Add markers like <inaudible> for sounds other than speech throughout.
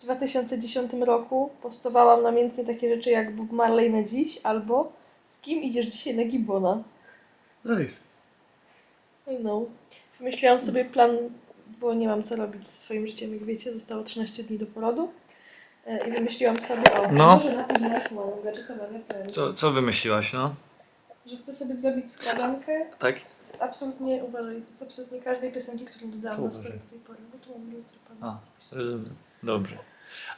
w 2010 roku postowałam namiętnie takie rzeczy jak Bob Marley na dziś albo z kim idziesz dzisiaj na Gibbona. Nice. I know. Wymyśliłam sobie plan, bo nie mam co robić ze swoim życiem, jak wiecie, zostało 13 dni do porodu. E, I wymyśliłam sobie, o, No. może napić marihuanę, gadżetowe, wiem, Co, co wymyśliłaś, no? że chcę sobie zrobić składankę Tak? z absolutnie, uważaj, z absolutnie każdej piosenki, którą dodałam Co na uważaj? do tej pory, bo tu mam A, rozumiem. Dobrze.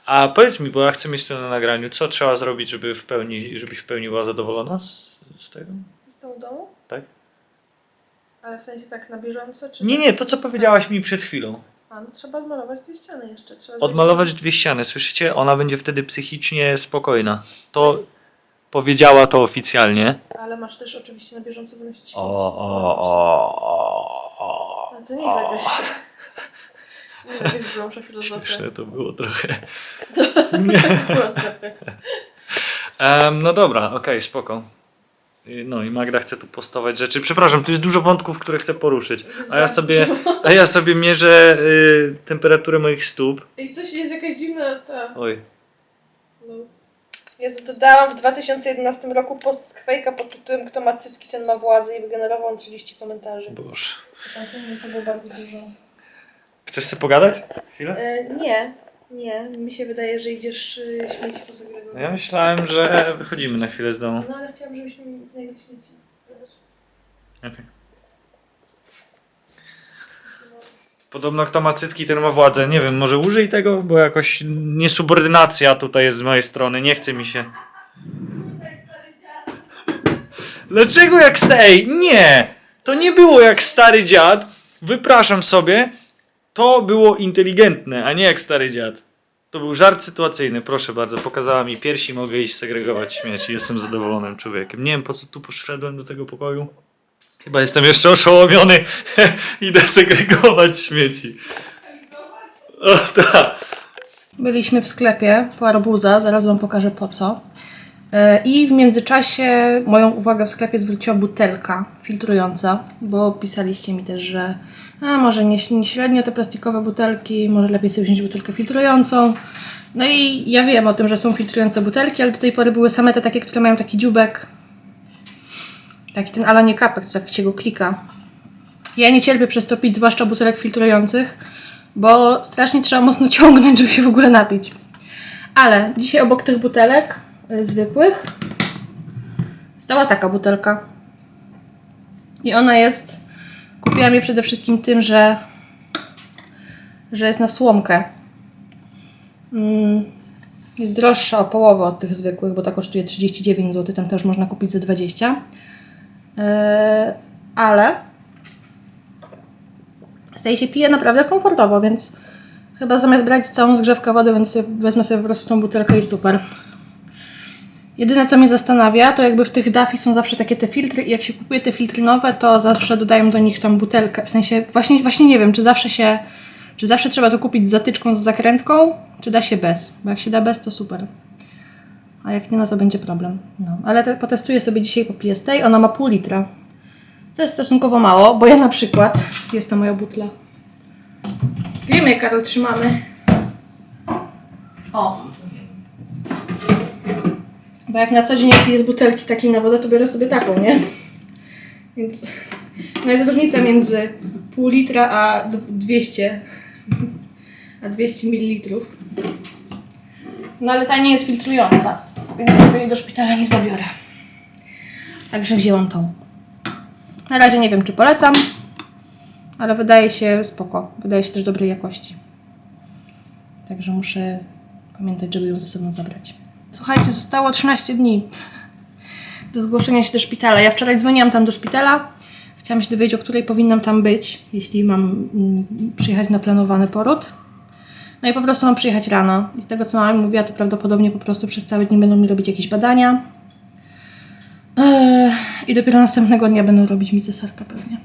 A powiedz mi, bo ja chcę mieć to na nagraniu, co trzeba zrobić, żeby w pełni, żebyś w pełni była zadowolona z, z tego? Z tą domu? Tak? Ale w sensie tak na bieżąco? Czy Nie, tak nie, to co powiedziałaś mi przed chwilą. A, no trzeba odmalować dwie ściany jeszcze. Trzeba Odmalować dwie ściany, słyszycie? Ona będzie wtedy psychicznie spokojna. To powiedziała to oficjalnie. Ale masz też oczywiście na bieżąco wynosić śmieci. O, o, o, o, o. Ale to nie zagryź się. Grąsza filozofia. Śmieszne to było trochę. <laughs> Było trochę. Em, no dobra, okej, spoko. Y, No i Magda chce tu postować rzeczy. Przepraszam, tu jest dużo wątków, które chcę poruszyć. A ja sobie, a ja sobie mierzę y, temperaturę moich stóp. I coś jest jakaś dziwna ta... Oj, No. Jezu, dodałam w 2011 roku post z Quake'a pod tytułem Kto ma cycki, ten ma władzę i wygenerował on 30 komentarzy. boż. Tak, to było bardzo dużo. Chcesz sobie pogadać? Chwilę? E, nie, nie. Mi się wydaje, że idziesz y, śmieci pozagrywać. No Ja myślałem, że wychodzimy na chwilę z domu. No ale chciałam, żebyśmy najpierw śmieci. Okej. Podobno kto ma cycki, ten ma władzę. Nie wiem, może użyj tego, bo jakoś niesubordynacja tutaj jest z mojej strony. Nie chce mi się. Dlaczego jak stary? Nie! To nie było jak stary dziad. Wypraszam sobie. To było inteligentne, a nie jak stary dziad. To był żart sytuacyjny, proszę bardzo. Pokazała mi piersi, mogę iść segregować śmieci. Jestem zadowolonym człowiekiem. Nie wiem po co tu poszedłem do tego pokoju. Chyba jestem jeszcze oszołomiony. <laughs> Idę segregować śmieci. O tak. Byliśmy w sklepie po arbuza, zaraz Wam pokażę po co. E, I w międzyczasie moją uwagę w sklepie zwróciła butelka filtrująca, bo pisaliście mi też, że a, może nie, nie średnio te plastikowe butelki, może lepiej sobie wziąć butelkę filtrującą. No i ja wiem o tym, że są filtrujące butelki, ale do tej pory były same te takie, które mają taki dziubek. Taki ten ala nie kapek, co jak się go klika. Ja nie cierpię przez to pić, zwłaszcza butelek filtrujących, bo strasznie trzeba mocno <laughs> ciągnąć, żeby się w ogóle napić. Ale dzisiaj obok tych butelek zwykłych stała taka butelka. I ona jest. Kupiłam je przede wszystkim tym, że, że jest na słomkę. Mm, Jest droższa o połowę od tych zwykłych, bo ta kosztuje 39 zł, tam też można kupić za 20. Yy, ale tej się pije naprawdę komfortowo, więc chyba zamiast brać całą zgrzewkę wody, sobie, wezmę sobie po prostu tą butelkę i super. Jedyne co mnie zastanawia, to jakby w tych Daffy są zawsze takie te filtry i jak się kupuje te filtry nowe, to zawsze dodają do nich tam butelkę. W sensie właśnie, właśnie nie wiem, czy zawsze się, czy zawsze trzeba to kupić z zatyczką, z zakrętką, czy da się bez. Bo jak się da bez, to super. A jak nie, no to będzie problem. No, ale te, potestuję sobie dzisiaj, popiję z tej. Ona ma pół litra. Co jest stosunkowo mało, bo ja na przykład... Gdzie jest ta moja butla? Wiem, jak Karol trzymamy. O. Bo jak na co dzień piję z butelki takiej na wodę, to biorę sobie taką, nie? Więc no jest różnica między pół litra a d- 200 a 200 ml. No ale ta nie jest filtrująca, więc sobie jej do szpitala nie zabiorę. Także wzięłam tą. Na razie nie wiem, czy polecam, ale wydaje się spoko. Wydaje się też dobrej jakości. Także muszę pamiętać, żeby ją ze sobą zabrać. Słuchajcie, zostało 13 dni do zgłoszenia się do szpitala. Ja wczoraj dzwoniłam tam do szpitala. Chciałam się dowiedzieć, o której powinnam tam być, jeśli mam mm, przyjechać na planowany poród. No i po prostu mam przyjechać rano. I z tego, co mama mi mówiła, to prawdopodobnie po prostu przez cały dzień będą mi robić jakieś badania. I dopiero następnego dnia będą robić mi cesarkę pewnie.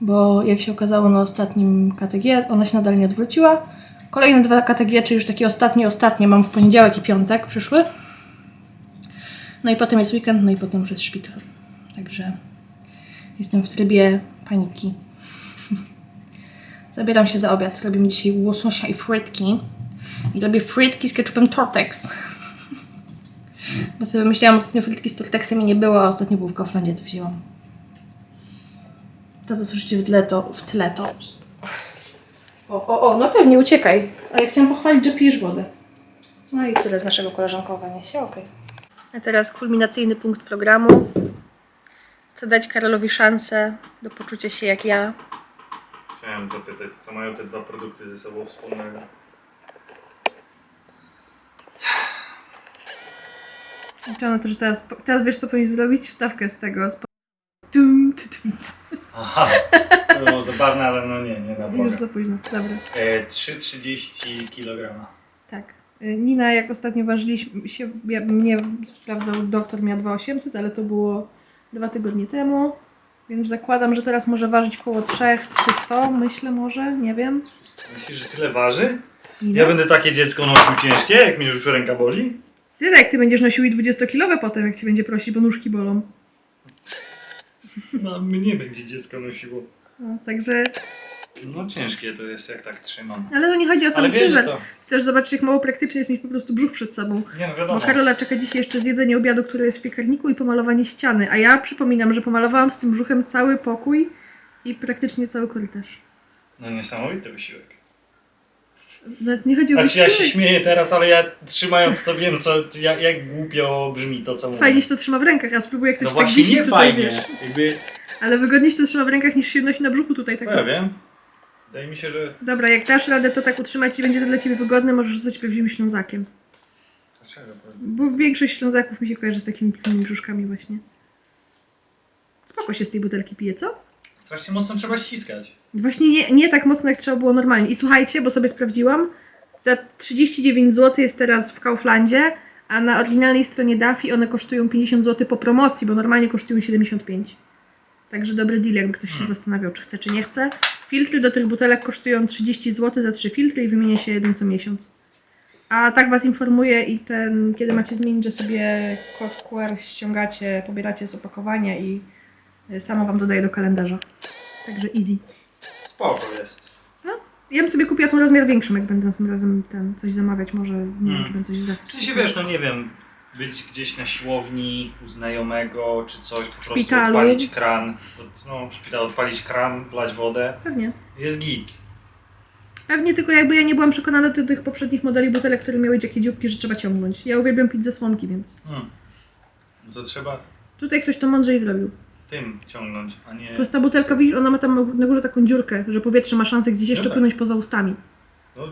Bo jak się okazało na ostatnim KTG, ona się nadal nie odwróciła. Kolejne dwa KTG, czy już takie ostatnie, ostatnie mam w poniedziałek i piątek przyszły. No i potem jest weekend, no i potem już jest szpital. Także jestem w trybie paniki. <laughs> Zabieram się za obiad. Robimy dzisiaj łososia i frytki. I robię frytki z ketchupem Tortex. <laughs> Bo sobie myślałam ostatnio frytki z Tortexem i nie było, a ostatnio był w Kauflandzie, to wzięłam. To, co słyszycie w tle, to... W tle to... O, o, o, no pewnie, uciekaj. A ja chciałam pochwalić, że pijesz wodę. No i tyle z naszego koleżankowania się, okej. A teraz kulminacyjny punkt programu. Chcę dać Karolowi szansę do poczucia się jak ja. Chciałem zapytać, co mają te dwa produkty ze sobą wspólnego. Liczę na to, że teraz, teraz wiesz, co powinien zrobić? Wstawkę z tego. Z... Tum, tu, tum. Aha, zabawne, ale no nie, nie na Już Boga. za późno. Dobra. E, 3,30 kg. Tak. Y, Nina, jak ostatnio ważyliśmy się, ja, mnie sprawdzał doktor, miała 2800, ale to było dwa tygodnie temu. Więc zakładam, że teraz może ważyć około 3300, myślę może, nie wiem. Myślisz, że tyle waży? Nina? Ja będę takie dziecko nosił ciężkie, jak mi już ręka boli? Synek, ty będziesz nosił i 20-kilowe potem, jak ci będzie prosić, bo nóżki bolą. No, mnie będzie dziecko nosiło. No, także, No ciężkie to jest, jak tak trzymam. ale to nie chodzi o sam Ale wiesz, że ciężar. to... Chcesz zobaczyć, jak mało praktycznie jest mieć po prostu brzuch przed sobą. Nie no Bo wiadomo. Karola czeka dzisiaj jeszcze zjedzenie obiadu, które jest w piekarniku i pomalowanie ściany. A ja przypominam, że pomalowałam z tym brzuchem cały pokój i praktycznie cały korytarz. No niesamowity wysiłek. Nawet nie chodzi o Znaczy ja się wysiłek. śmieję teraz, ale ja trzymając to wiem, co, jak, jak głupio brzmi to, co mówię. Fajnie się to trzyma w rękach, a spróbuję jak ktoś No tak właśnie nie fajnie. Jakby... Ale wygodniej się to trzyma w rękach niż się nosi na brzuchu tutaj. Tak. No ja wiem. Wydaje mi się, że... Dobra, jak dasz radę to tak utrzymać i będzie to dla Ciebie wygodne, możesz rzucać prawdziwym ślązakiem. Dlaczego? Bo większość ślązaków mi się kojarzy z takimi pięknymi brzuszkami właśnie. Spoko się z tej butelki pije, co? Strasznie mocno trzeba ściskać. Właśnie nie, nie tak mocno, jak trzeba było normalnie. I słuchajcie, bo sobie sprawdziłam, za 39 zł jest teraz w Kauflandzie, a na oryginalnej stronie Daffy one kosztują 50 zł po promocji, bo normalnie kosztują 75. Także dobry deal, jakby ktoś się Hmm. zastanawiał, czy chce, czy nie chce. Filtry do tych butelek kosztują 30 zł za 3 filtry i wymienia się jeden co miesiąc. A tak Was informuję i ten, kiedy macie zmienić, że sobie kod QR ściągacie, pobieracie z opakowania i y, samo Wam dodaję do kalendarza. Także easy. Spoko jest. Ja bym sobie kupiła tą rozmiar większą, jak będę następnym razem ten coś zamawiać, może nie wiem, Mm. czy będę coś. W sensie wiesz, no nie wiem, być gdzieś na siłowni u znajomego czy coś, po prostu szpitalu. odpalić kran, od- no w szpitalu odpalić kran, wlać wodę, Pewnie. jest git. Pewnie tylko jakby ja nie byłam przekonana do tych poprzednich modeli butelek, które miały takie dzióbki, że trzeba ciągnąć. Ja uwielbiam pić ze słomki, więc Hmm. No to trzeba tutaj ktoś to mądrzej zrobił. tym ciągnąć, a nie... Po prostu ta butelka, widzisz, ona ma tam na górze taką dziurkę, że powietrze ma szansę gdzieś jeszcze No tak. płynąć poza ustami. No,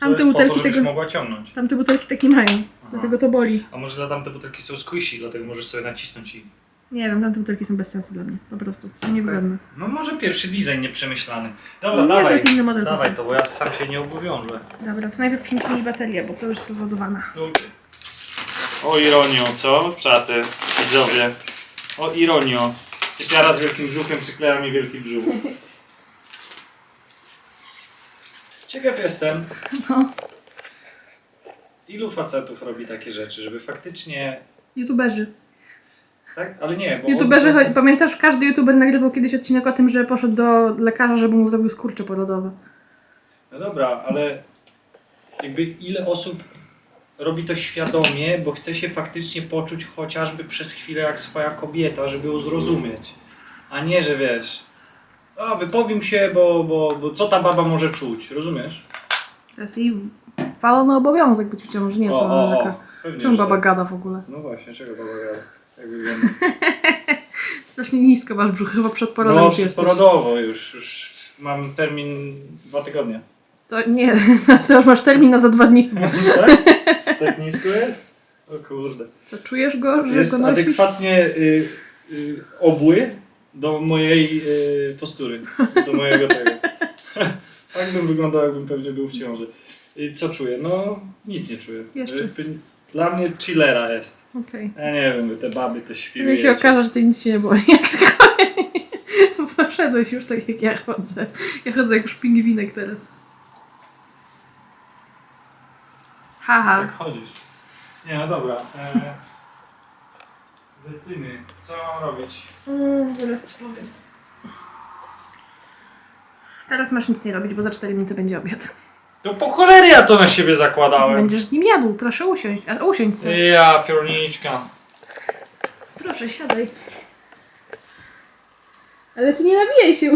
Tamte jest po to, butelki żebyś tego- mogła ciągnąć. Tamte butelki tak nie mają, Aha. dlatego to boli. A może dla tamte butelki są squishy, dlatego możesz sobie nacisnąć i... Nie wiem, tamte butelki są bez sensu dla mnie, po prostu. Są niewygodne. No może pierwszy design nieprzemyślany. Dobra, Nie, to dawaj, jest inny model po dawaj prostu. to, bo ja sam się nie obowiążę. Dobra, to najpierw przynieś mi baterię, bo to już jest rozładowana. O ironio, co? Czaty, widzowie. O ironio. Ja raz wielkim brzuchem przykleja mi wielki brzuch. Ciekaw jestem. No. Ilu facetów robi takie rzeczy, żeby faktycznie... YouTuberzy. Tak? Ale nie, bo... YouTuberzy, cho- pamiętasz, każdy YouTuber nagrywał kiedyś odcinek o tym, że poszedł do lekarza, żeby mu zrobił skurcze porodowe. No dobra, ale jakby ile osób robi to świadomie, bo chce się faktycznie poczuć chociażby przez chwilę jak swoja kobieta, żeby ją zrozumieć. A nie, że wiesz, a wypowiem się, bo, bo, bo co ta baba może czuć, rozumiesz? To jest jej walony obowiązek być w ciąży, nie wiem co ona narzeka. pewnie, Czemu że baba tak. gada w ogóle? No właśnie, czego baba gada? Jak wygląda? <laughs> Strasznie nisko masz brzuch, chyba przed porodem No, już jesteś. przedporodowo już, już mam termin dwa tygodnie. To nie, <laughs> to już masz termin na za dwa dni. <laughs> tak? Tak nisko jest? O kurde. Co, czujesz go, że jest go nosisz? adekwatnie y, y, obły do mojej y, postury, do mojego tego. <laughs> tak bym wyglądał, jakbym pewnie był w ciąży. I co czuję? No, nic nie czuję. Jeszcze. Y, Dla mnie chillera jest. Okej. Ja nie wiem, wy te baby, te świry. Okay. się okaże, że ty nic się nie boi. <laughs> Jak poszedłeś już tak jak ja chodzę. Ja chodzę jak już pingwinek teraz. Haha. Jak chodzisz. Nie, no dobra. E, lecimy. Co mam robić? Mm, zaraz ci powiem. Teraz masz nic nie robić, bo za 4 minuty będzie obiad. To po cholery ja to na siebie zakładałem. Będziesz z nim jadł, proszę usiąść. A usiądź sobie. Ja, piorniczka. Proszę, siadaj. Ale ty nie nabijaj się.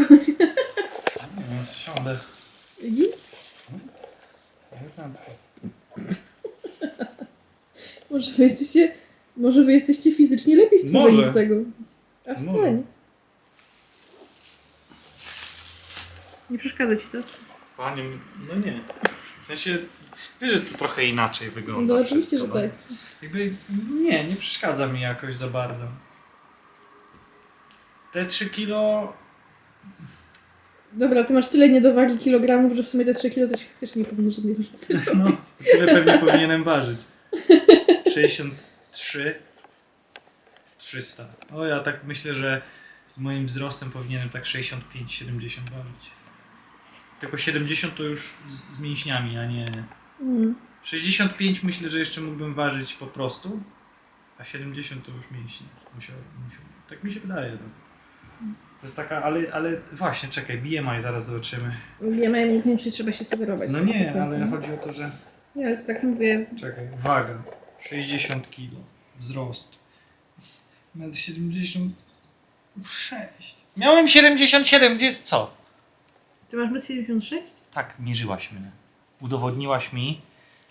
Nie, siądę. Może wy jesteście, może wy jesteście fizycznie lepiej stworzeni Może. do tego. A Może. wstań. Nie przeszkadza ci to? Panie, no nie. W sensie, wiesz, że to trochę inaczej wygląda. No oczywiście, że wszystko, tak. no. Jakby, nie, nie przeszkadza mi jakoś za bardzo. Te 3 kilo... Dobra, ty masz tyle niedowagi kilogramów, że w sumie te 3 kilo to się faktycznie nie powinno żadnej różnicy. <laughs> No, tyle pewnie powinienem ważyć. <laughs> 63 300. O, ja tak myślę, że z moim wzrostem powinienem tak 65-70 ważyć. Tylko 70 to już z, z mięśniami, a nie... Mm. 65 myślę, że jeszcze mógłbym ważyć po prostu, a 70 to już mięśnie. Musiał, musiał. Tak mi się wydaje. No. To jest taka, ale, ale właśnie, czekaj, BMI zaraz zobaczymy. Miałem niekoniecznie trzeba się sugerować. No nie, ale chodzi o to, że... Nie, ale to tak mówię. Czekaj, waga. 60 kg. Wzrost. 76. Miałem 77, gdzie jest co? Ty masz 1,76 m? Tak, mierzyłaś mnie. Udowodniłaś mi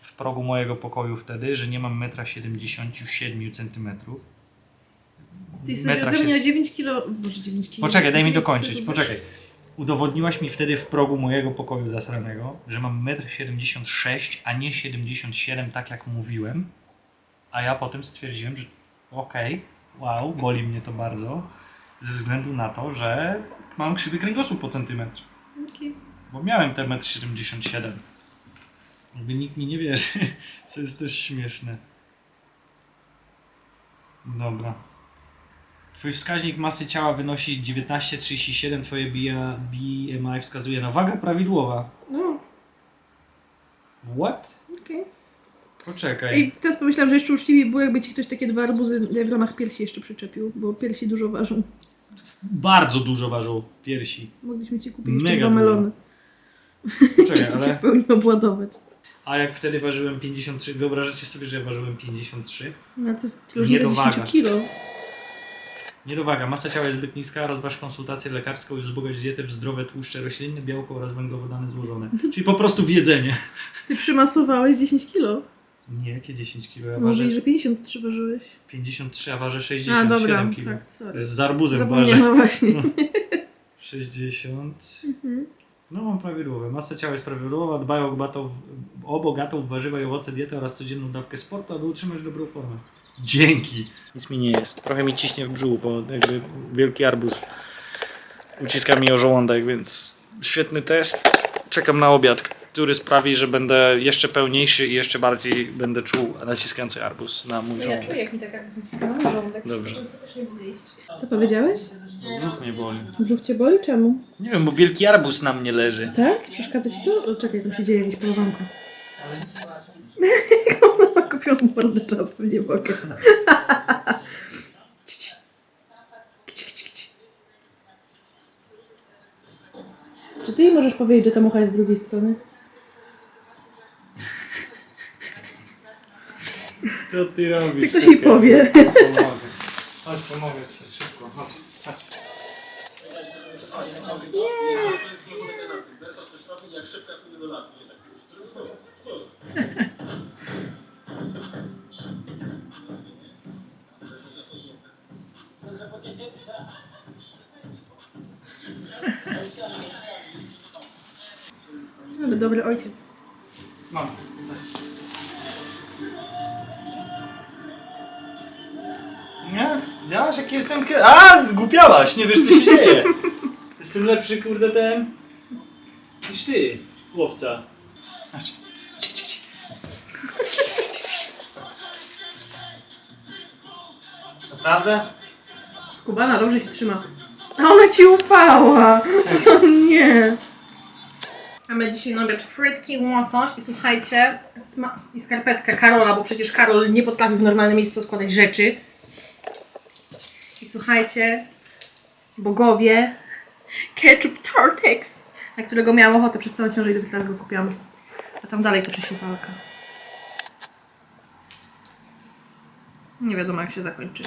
w progu mojego pokoju wtedy, że nie mam 1,77 m. Ty jesteś ode mnie o 9 kilo. Boże, 9 kilo. Poczekaj, daj mi dokończyć, poczekaj. Udowodniłaś mi wtedy w progu mojego pokoju zasranego, że mam 1,76 m, a nie 77 tak jak mówiłem. A ja potem stwierdziłem, że okej, wow, boli mnie to bardzo, ze względu na to, że mam krzywy kręgosłup po centymetrze. Okej. Bo miałem te 1,77 m. Jakby nikt mi nie wierzy, <laughs> co jest też śmieszne. Dobra. Twój wskaźnik masy ciała wynosi 19,37, twoje BMI wskazuje na waga prawidłowa. No, What? okej. Poczekaj. I teraz pomyślałam, że jeszcze uczciwie było, jakby ci ktoś takie dwa arbuzy w ramach piersi jeszcze przyczepił, bo piersi dużo ważą. Bardzo dużo ważą piersi. Mogliśmy ci kupić jeszcze Mega dwa dużo. melony. Poczekaj, I cię w ale... pełni obładować. A jak wtedy ważyłem 53, wyobrażacie sobie, że ja ważyłem 53? No ale to jest różnica Niedowaga. 10 kilo. Niedowaga. Masa ciała jest zbyt niska, rozważ konsultację lekarską i wzbogać dietę w zdrowe tłuszcze roślinne, białko oraz węglowodany złożone. <laughs> Czyli po prostu w jedzenie. Ty przymasowałeś 10 kilo. Nie, jakie 10 kg? Ja Może ważę i że 53 ważyłeś. 53, a ważę A 67 dobra, kg. tak, sorry. Z arbuzem ważę. Zapomniałam <laughs> właśnie. <laughs> No. 60. Mhm. No mam prawidłowe. Masa ciała jest prawidłowa, dbaj o, bogatą, o bogatą w warzywa i owoce dietę oraz codzienną dawkę sportu, aby utrzymać dobrą formę. Dzięki. Nic mi nie jest. Trochę mi ciśnie w brzuchu, bo jakby wielki arbuz uciska mi o żołądek, więc świetny test. Czekam na obiad, który sprawi, że będę jeszcze pełniejszy i jeszcze bardziej będę czuł naciskający arbuz na mój Ja żołądek. czuję, jak mi tak jakby nacisnęło na żołądek. Dobrze. Co powiedziałeś? Brzuch mnie boli. Brzuch cię boli? Czemu? Nie wiem, bo wielki arbuz na mnie leży. Tak? Przeszkadza ci to? O, czekaj, tam się dzieje jakieś polowanko. <laughs> Ona ma kupioną mordę czasem, nie mogę. <laughs> Czy ty jej możesz powiedzieć, że ta mucha jest z drugiej strony? Co ty robisz? Ktoś jej powie. Pomogę. Chodź, pomogę ci. Szybko, chodź. chodź. Ale dobry ojciec. Mam. Widziałaś jaki jestem. A, zgłupiałaś! Nie wiesz co się dzieje. Jestem lepszy, kurde, ten... niż ty, łowca. Ci. Naprawdę? Skubana dobrze się trzyma. A ona ci ufała! O nie! Mamy dzisiaj na obiad frytki, łosoś i słuchajcie, sma- i skarpetka Karola, bo przecież Karol nie potrafi w normalne miejsce odkładać rzeczy. Słuchajcie, bogowie, ketchup Tortex, na którego miałam ochotę przez całą ciążę i dopiero teraz go kupiłam. A tam dalej toczy się walka. Nie wiadomo jak się zakończy.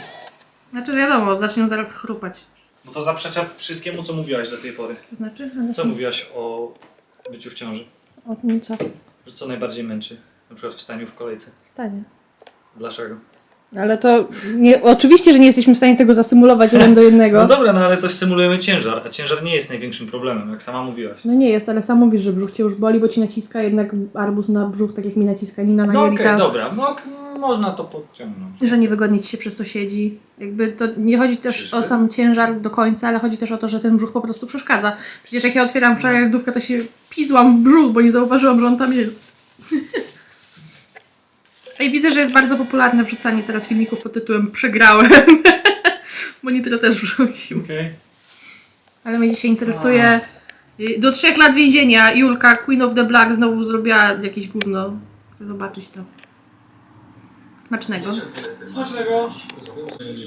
Znaczy wiadomo, zaczną zaraz chrupać. No to zaprzecza wszystkiemu, co mówiłaś do tej pory. To znaczy? Ale Co mówiłaś o byciu w ciąży? O tym co? Że co najbardziej męczy? Na przykład w staniu w kolejce. Stanie. Dlaczego? Ale to nie, oczywiście, że nie jesteśmy w stanie tego zasymulować jeden do jednego. <laughs> No dobra, no ale to symulujemy ciężar, a ciężar nie jest największym problemem, jak sama mówiłaś. No nie jest, ale sam mówisz, że brzuch cię już boli, bo ci naciska jednak arbuz na brzuch, tak jak mi naciska Nina na No okej, jelita. dobra, no można to podciągnąć. że niewygodnie ci się przez to siedzi. Jakby to nie chodzi też o sam ciężar do końca, ale chodzi też o to, że ten brzuch po prostu przeszkadza. Przecież jak ja otwieram wczoraj lodówkę, to się pizłam w brzuch, bo nie zauważyłam, że on tam jest. <laughs> I widzę, że jest bardzo popularne wrzucanie teraz filmików pod tytułem Przegrałem. <laughs> bo Nitro też wrzucił. Okej. Ale mnie dzisiaj interesuje. y, Do trzech lat więzienia Julka, Queen of the Black, znowu zrobiła jakieś gówno. Chcę zobaczyć to. Smacznego. Smacznego.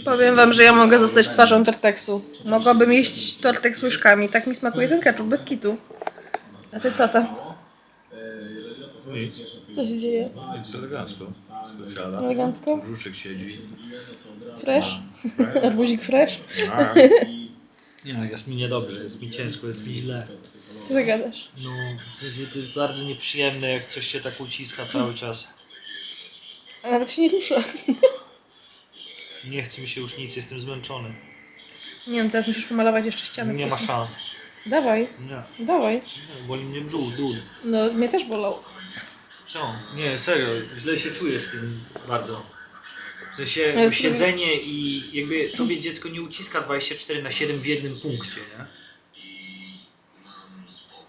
Powiem wam, że ja mogę zostać twarzą Torteksu. Mogłabym jeść Tortek z łyżkami. Tak mi smakuje ten ketchup, bez kitu. A ty co Co się dzieje? Nic elegancko. Siada. Elegancko? Brzuszek siedzi. Fresh? Arbuzik fresh? <laughs> Nie, jest mi niedobrze, jest mi ciężko, jest mi źle. Co ty gadasz? No, w sensie to jest bardzo nieprzyjemne, jak coś się tak uciska cały czas. A nawet się nie ruszę. Nie chce mi się już nic, jestem zmęczony. Nie wiem, teraz musisz pomalować jeszcze ścianę. Nie ma szans. Dawaj, Nie, dawaj. nie boli mnie brzuch, dół. No, mnie też bolał. Co? Nie, serio, źle się czuję z tym bardzo. W sensie Ale siedzenie i jakby tobie dziecko nie uciska 24 na 7 w jednym punkcie, nie?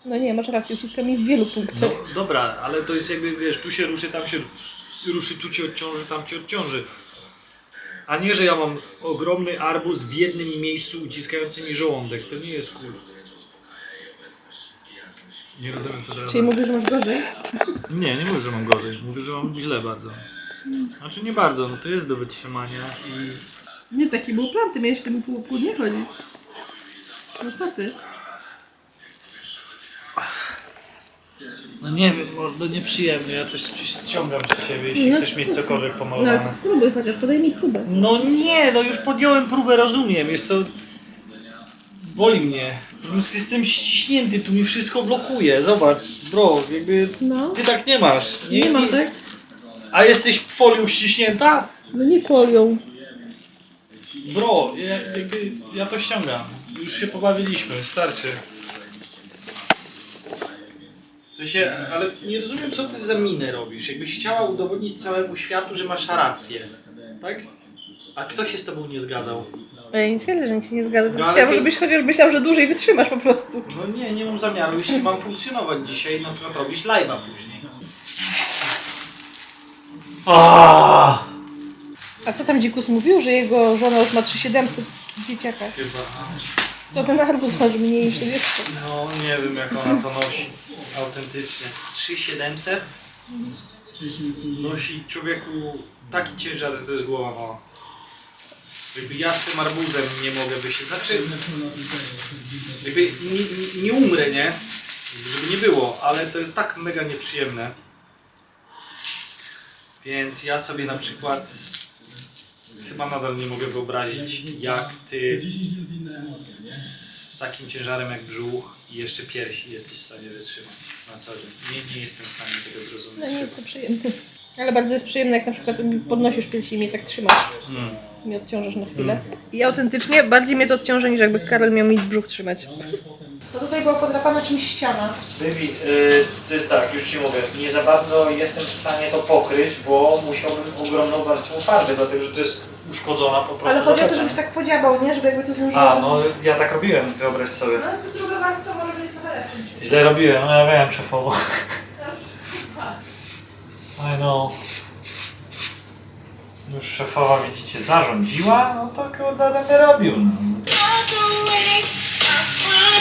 No nie, masz rację, uciska mi w wielu punktach. No dobra, ale to jest jakby, wiesz, tu się ruszy, tam się ruszy, tu cię odciąży, tam cię odciąży. A nie, że ja mam ogromny arbuz w jednym miejscu uciskający mi żołądek. To nie jest cool. Nie rozumiem, co teraz. Czyli mówisz, że masz gorzej? Nie, nie mówię, że mam gorzej. Mówię, że mam źle bardzo. Znaczy nie bardzo, no to jest do wytrzymania i... Nie, taki był plan, ty miałeś w tym pół, pół dnia chodzić. No co ty? No nie wiem, no nieprzyjemnie, ja też ściągam z siebie, jeśli No chcesz mieć co? cokolwiek No ale pomalowane. spróbuj chociaż, podaj mi próbę. No nie, no już podjąłem próbę, rozumiem, jest to... Boli mnie. Już jestem ściśnięty, tu mi wszystko blokuje. Zobacz, bro, jakby No. ty tak nie masz. Nie, mam tak? A jesteś folią ściśnięta? No nie folią. Bro, ja, jakby, ja to ściągam. Już się pobawiliśmy, starczy. W sensie, ale nie rozumiem, co ty za minę robisz. Jakbyś chciała udowodnić całemu światu, że masz rację. Tak? A kto się z tobą nie zgadzał? Ej, nie twierdzę, że nikt się nie zgadza. No, ale Chciałam, ty- żebyś chociaż myślał, że dłużej wytrzymasz po prostu. No nie, nie mam zamiaru, jeśli mam funkcjonować dzisiaj, na przykład robić live'a później. Aaaa! A co tam dzikus mówił, że jego żona już ma 3700 dzieciaka? Chyba. To ten arbuz masz mniej niż ty wiesz. No nie wiem jak ona to nosi. Autentycznie. 3700? Nosi człowieku taki ciężar, że to jest głowa mała. Jakby ja z tym arbuzem nie mogę by się. Znaczy. Jakby nie, nie, nie umrę, nie? Żeby nie było, ale to jest tak mega nieprzyjemne. Więc ja sobie na przykład chyba nadal nie mogę wyobrazić, jak ty z, takim ciężarem jak brzuch i jeszcze piersi jesteś w stanie wytrzymać na co dzień. Nie, nie jestem w stanie tego No zrozumieć. nie jest to przyjemne. Ale bardzo jest przyjemne, jak na przykład podnosisz piersi i mnie tak trzymasz. Hmm. I mnie odciążasz na chwilę. I autentycznie bardziej mnie to odciąża, niż jakby Karol miał mi brzuch trzymać. To tutaj była podrapana czymś ściana. Baby, y, to jest tak, już ci mówię, nie za bardzo jestem w stanie to pokryć, bo musiałbym ogromną warstwą farby, dlatego że to jest uszkodzona po prostu. Ale chodzi o to, żebyś tak podziabał, nie? Żeby jakby to zdążyło. A, no ja tak robiłem, wyobraź sobie. No ale to druga warstwa może być trochę lepsza. Źle robiłem, no ja wiem szefowo. I know już szefowa, widzicie, zarządziła, no to kurde będę robił. No.